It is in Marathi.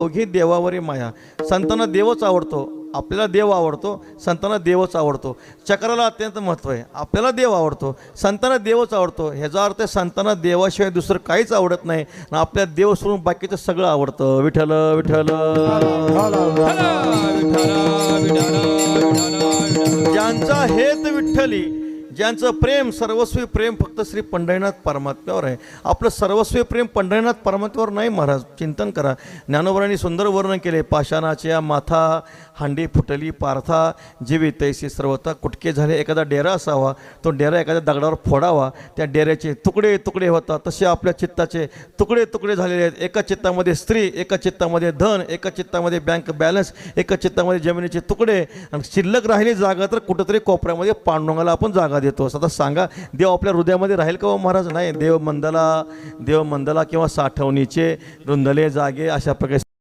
दोघी देवावरी माया. संतांना देवच आवडतो. आपल्याला देव आवडतो संतांना देवच आवडतो. चक्राला अत्यंत महत्त्व आहे. आपल्याला देव आवडतो संतांना देवच आवडतो. ह्याचा अर्थ संतांना देवाशिवाय दुसरं काहीच आवडत नाही. आणि आपल्या देव सोडून बाकीचं सगळं आवडतं. विठ्ठल विठ्ठल. ज्यांचा हेत विठ्ठली ज्यांचं प्रेम सर्वस्वी प्रेम फक्त श्री पंढरीनाथ परमात्म्यावर आहे. आपलं सर्वस्वी प्रेम पंढरीनाथ परमात्म्यावर नाही महाराज. चिंतन करा. ज्ञानोबरांनी सुंदर वर्णन केले. पाषाणाच्या माथा हांडी फुटली पारथा जीवी तैसी सर्वता कुटके झाले. एखादा डेरा असावा तो डेरा एखाद्या दगडावर फोडावा. त्या डेऱ्याचे तुकडे तुकडे होतात. तसे आपल्या चित्ताचे तुकडे तुकडे झालेले आहेत. एका चित्तामध्ये स्त्री एका चित्तामध्ये धन एका चित्तामध्ये बँक बॅलन्स एका चित्तामध्ये जमिनीचे तुकडे. आणि शिल्लक राहिली जागा तर कुठंतरी कोपऱ्यामध्ये पांडुंगाला आपण जागा देतो सतत सांगा देव आपल्या हृदयामध्ये राहील का हो महाराज? नाही देव मंदला देव मंदला किंवा साठवणीचे रुंदले जागे अशा प्रकारे